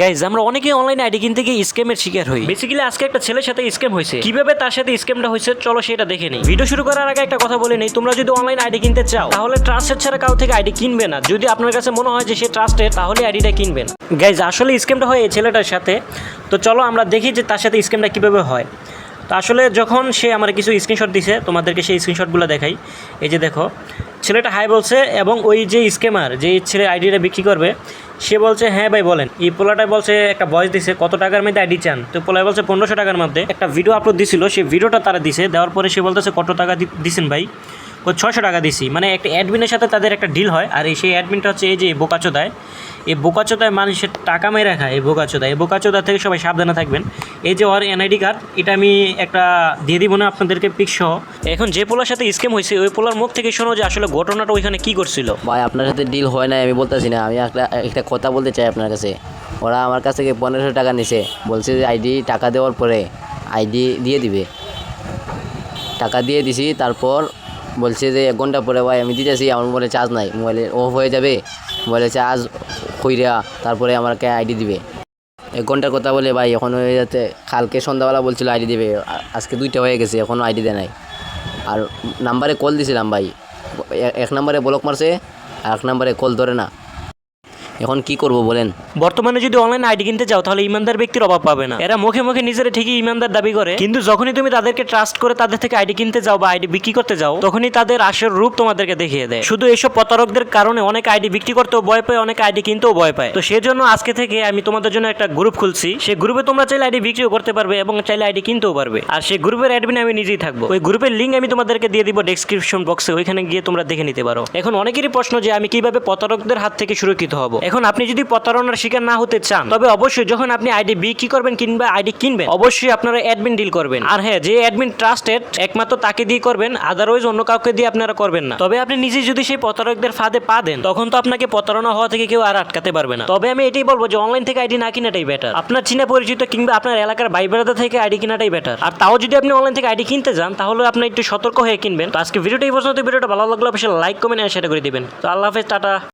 Guys আমরা অনেকে online ID কিনতে গিয়ে স্ক্যামের শিকার হই। বেসিক্যালি আজকে একটা ছেলের সাথে স্ক্যাম হয়েছে। কীভাবে তার সাথে স্ক্যামটা হয়েছে চলো সেটা দেখে নিই। ভিডিও শুরু করার আগে একটা কথা বলে নেই তোমরা যদি অনলাইন আইডি কিনতে চাও তাহলে ট্রাস্টের ছাড়া কাউ থেকে আইডি কিনবে না। যদি আপনার কাছে মনে হয় যে সে ট্রাস্টের তাহলে আইডিটা কিনবেন গাইজ আসলে স্ক্যামটা হয় এই ছেলেটার সাথে। তো চলো আমরা দেখি যে তার সাথে স্ক্যামটা কীভাবে হয়। তো আসলে যখন সে আমার কিছু স্ক্রিনশট দিছে, তোমাদেরকে সেই স্ক্রিনশটগুলো দেখাই। এই যে দেখো, ছেলেটা হাই বলছে এবং ওই যে স্ক্যামার যে ছেলে আইডিটা বিক্রি করবে, সে বলছে হ্যাঁ ভাই, বলেন। এই পোলাটা বলছে, একটা ভয়েস দিছে, কত টাকার মধ্যে আইডি চান? তো পোলায় বলছে, পনেরোশো টাকার মধ্যে। একটা ভিডিও আপলোড দিছিল, সেই ভিডিওটা তারা দিছে, দেওয়ার পরে সে বলতেছে, কত টাকা দিছেন ভাই? ও ছশো টাকা দিছি। মানে একটা অ্যাডমিনের সাথে তাদের একটা ডিল হয়, আর এই সেই অ্যাডমিনটা হচ্ছে এই যে বোকাচোদায়। এই বোকাচোদায় মানুষের টাকা মেরে খায়, এই বোকাচোদা এই বোকাচোদা থেকে সবাই সাবধানে থাকবেন। এই যে ওর এনআইডি কার্ড, এটা আমি একটা দিয়ে দিব না আপনাদেরকে পিক সহ। এখন যে পোলার সাথে স্ক্যাম হয়েছে, ওই পোলার মুখ থেকে শোনো যে আসলে ঘটনাটা ওইখানে কি করছিল। ভাই, আপনার সাথে ডিল হয় নাই, আমি বলতেছি না। আমি একটা একটা কথা বলতে চাই আপনার কাছে। ওরা আমার কাছ থেকে পনেরোশো টাকা নিছে। বলছে যে আইডি টাকা দেওয়ার পরে আইডি দিয়ে দিবে। টাকা দিয়ে দিছি, তারপর বলছে যে এক ঘণ্টা পরে ভাই আমি দিতেছি, আমার মোবাইলে চার্জ নাই। মোবাইলে অফ হয়ে যাবে, মোবাইলে চার্জ কইরা তারপরে আমাকে আইডি দিবে। এক ঘণ্টার কথা বলে ভাই, এখন হয়ে যাতে কালকে সন্ধ্যাবেলা বলছিল আইডি দিবে, আজকে দুইটা হয়ে গেছে এখনও আইডি দেয় নাই। আর নাম্বারে কল দিছিলাম ভাই, এক নাম্বারে ব্লক মারছে, আর এক নাম্বারে কল ধরে না। এখন কি করব বলেন? বর্তমানে যদি অনলাইন আইডি কিনতে চাও, তাহলে ইমানদার ব্যক্তির অভাব পাবে না। এরা মুখে মুখে নিজেরা ঠিকই ইমানদার দাবি করে। কিন্তু যখনই তুমি তাদেরকে ট্রাস্ট করে তাদের থেকে আইডি কিনতে যাও বা আইডি বিক্রি করতে যাও, তখনই তাদের আসল রূপ তোমাদেরকে দেখিয়ে দেয়। শুধু এসব প্রতারকদের কারণে অনেক আইডি বিক্রি করতেও ভয় পায়, অনেক আইডি কিনতেও ভয় পায়। তো সেজন্য আজকে থেকে আমি তোমাদের জন্য একটা গ্রুপ খুলছি। সেই গ্রুপে তোমরা চাইলে আইডি বিক্রিও করতে পারবে এবং চাইলে আইডি কিনতেও পারবে। আর সেই গ্রুপের অ্যাডমিন আমি নিজেই থাকব। ওই গ্রুপের লিঙ্ক আমি তোমাদেরকে দিয়ে দিব ডেসক্রিপশন বক্সে ওইখানে গিয়ে তোমরা দেখে নিতে পারো। এখন অনেকেরই প্রশ্ন যে আমি কীভাবে প্রতারকদের হাত থেকে সুরক্ষিত হব? এখন আপনি যদি প্রতারণার শিকার না হতে চান, তবে অবশ্যই যখন আপনি আইডি বিক্রি করবেন কিংবা আইডি কিনবেন, অবশ্যই আপনারা অ্যাডমিন ডিল করবেন। আর হ্যাঁ যে অ্যাডমিন ট্রাস্টেড একমাত্র তাকে দিয়ে করবেন আদারওয়াইজ অন্য কাউকে দিয়ে আপনারা করবেন না। তবে আপনি নিজে যদি সেই প্রতারকদের ফাঁদে পা দেন, তখন তো আপনাকে প্রতারণা হওয়া থেকে কেউ আর আটকাতে পারবে না। তবে আমি এটাই বলব যে অনলাইন থেকে আইডি না কিনাটাই বেটার আপনার চীনা পরিচিত কিংবা আপনার এলাকার ভাই বেড়াতে থেকে আইডি কিনাটাই বেটার আর তাও যদি আপনি অনলাইন থেকে আইডি কিনতে যান, তাহলে আপনি একটু সতর্ক হয়ে কিনবেন। তো আজকে ভিডিওটা এই পর্যন্ত, ভিডিওটা ভালো লাগলে অবশ্যই লাইক কমেন্ট সেটা করে দিবেন। তো আল্লাহ হাফেজ, টাটা।